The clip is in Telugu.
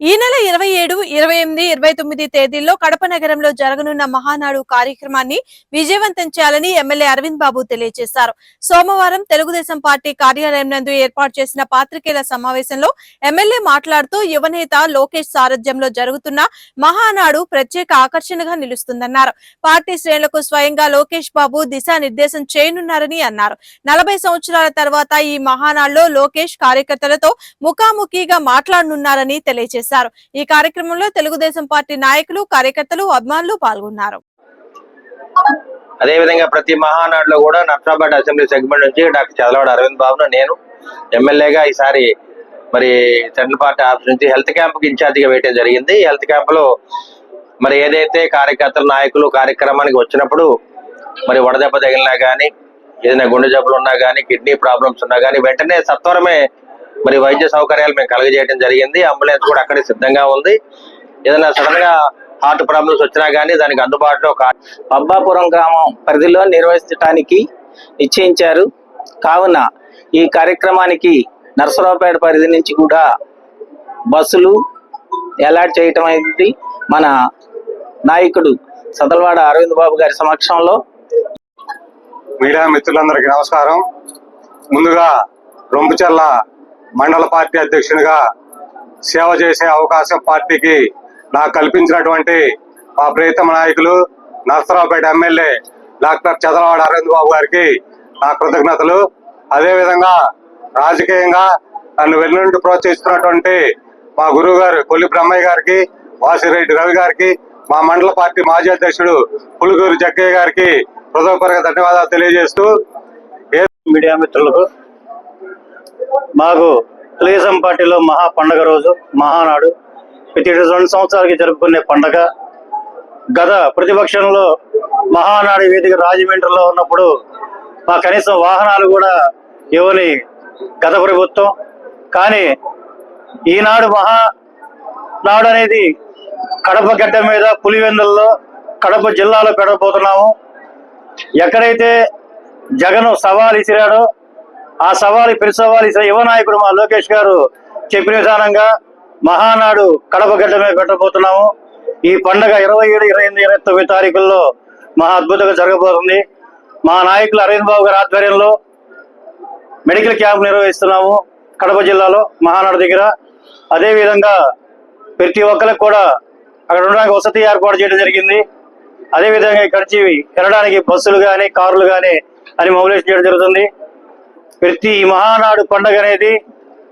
ఈ నెల ఇరవై ఏడు ఇరవై ఎనిమిది ఇరవై తొమ్మిది తేదీల్లో కడప నగరంలో జరగనున్న మహానాడు కార్యక్రమాన్ని విజయవంతం చేయాలని ఎమ్మెల్యే అరవింద్ బాబు తెలియజేశారు. సోమవారం తెలుగుదేశం పార్టీ కార్యాలయం నందు ఏర్పాటు చేసిన పాత్రికేయుల సమావేశంలో ఎమ్మెల్యే మాట్లాడుతూ యువనేత లోకేష్ సారథ్యంలో జరుగుతున్న మహానాడు ప్రత్యేక ఆకర్షణగా నిలుస్తుందన్నారు. పార్టీ శ్రేణులకు స్వయంగా లోకేష్ బాబు దిశానిర్దేశం చేయనున్నారని అన్నారు. నలభై సంవత్సరాల తర్వాత ఈ మహానాడులో లోకేష్ కార్యకర్తలతో ముఖాముఖిగా మాట్లాడనున్నారని తెలియజేశారు. ఈ కార్యక్రమంలో తెలుగుదేశం పార్టీ నాయకులు కార్యకర్తలు అభిమానులు పాల్గొన్నారు. అదేవిధంగా ప్రతి మహానాడులో కూడా నర్సాబాద్ అసెంబ్లీ సెగ్మెంట్ నుంచి డాక్టర్ చదలవాడ అరవింద్ బాబును నేను ఎమ్మెల్యేగా ఈసారి మరి సెంట్రల్ పార్టీ ఆఫీస్ నుంచి హెల్త్ క్యాంప్కి ఇన్ఛార్జిగా వేయడం జరిగింది. హెల్త్ క్యాంప్లో మరి ఏదైతే కార్యకర్తలు నాయకులు కార్యక్రమానికి వచ్చినప్పుడు మరి వడదెబ్బ తగిలినా కానీ ఏదైనా గుండె జబ్బులు ఉన్నా కానీ కిడ్నీ ప్రాబ్లమ్స్ ఉన్నా కానీ వెంటనే సత్వరమే మరి వైద్య సౌకర్యాలు మేము కలుగజేయడం జరిగింది. అంబులెన్స్ కూడా అక్కడే సిద్ధంగా ఉంది. ఏదైనా సడన్గా హార్ట్ ప్రాబ్లమ్స్ వచ్చినా కానీ దానికి అందుబాటులో కా- పబ్బాపురం గ్రామం పరిధిలో నిర్వహించడానికి నిశ్చయించారు. కావున ఈ కార్యక్రమానికి నర్సరావుపేట పరిధి నుంచి కూడా బస్సులు అలాట్ చేయటం అయింది మన నాయకుడు సదల్వాడ అరవింద్ బాబు గారి సమక్షంలో మీడియా మిత్రులందరికీ నమస్కారం. ముందుగా రొంపుచల్ల మండల పార్టీ అధ్యక్షునిగా సేవ చేసే అవకాశం పార్టీకి నాకు కల్పించినటువంటి మా ప్రియతమ నాయకులు నరసరావుపేట ఎమ్మెల్యే డాక్టర్ చదలవాడ అరవింద్ బాబు గారికి నా కృతజ్ఞతలు. అదేవిధంగా రాజకీయంగా నన్ను వెన్నుండి ప్రోత్సహిస్తున్నటువంటి మా గురువు గారు కొల్లి బ్రహ్మయ్య గారికి వాసిరెడ్డి రవి గారికి మా మండల పార్టీ మాజీ అధ్యక్షుడు పులుగూరు జగ్గయ్య గారికి హృదయపూర్వక ధన్యవాదాలు తెలియజేస్తూ మీడియా మిత్రులకు మాకు తెలుగుదేశం పార్టీలో మహా పండగ రోజు మహానాడు. ప్రతి రెండు సంవత్సరాలకి జరుపుకునే పండగ. గత ప్రతిపక్షంలో మహానాడు వేదిక రాజమండ్రిలో ఉన్నప్పుడు మా కనీసం వాహనాలు కూడా ఇవ్వని గత ప్రభుత్వం. కానీ ఈనాడు మహా నాడు అనేది కడప గడ్డ మీద పులివెందుల్లో కడప జిల్లాలో పెడబోతున్నాము ఎక్కడైతే జగన్ సవాల్ ఇసిరాడో ఆ సవాలు ప్రతి సవాల్ యువ నాయకుడు మా లోకేష్ గారు చెప్పిన విధానంగా మహానాడు కడప గడ్డ మీద పెట్టబోతున్నాము. ఈ పండగ ఇరవై ఏడు ఇరవై ఎనిమిది ఇరవై తొమ్మిది తారీఖుల్లో మహా అద్భుతంగా జరగబోతుంది. మా నాయకులు అరవింద్ బాబు గారి ఆధ్వర్యంలో మెడికల్ క్యాంప్ నిర్వహిస్తున్నాము కడప జిల్లాలో మహానాడు దగ్గర. అదేవిధంగా ప్రతి ఒక్కరికి కూడా అక్కడ ఉండడానికి వసతి ఏర్పాటు చేయడం జరిగింది. అదేవిధంగా ఇక్కడి నుంచి వెళ్ళడానికి బస్సులు కానీ కార్లు కానీ అని మొబిలైజ్ చేయడం జరుగుతుంది. ప్రతి మహానాడు పండగ అనేది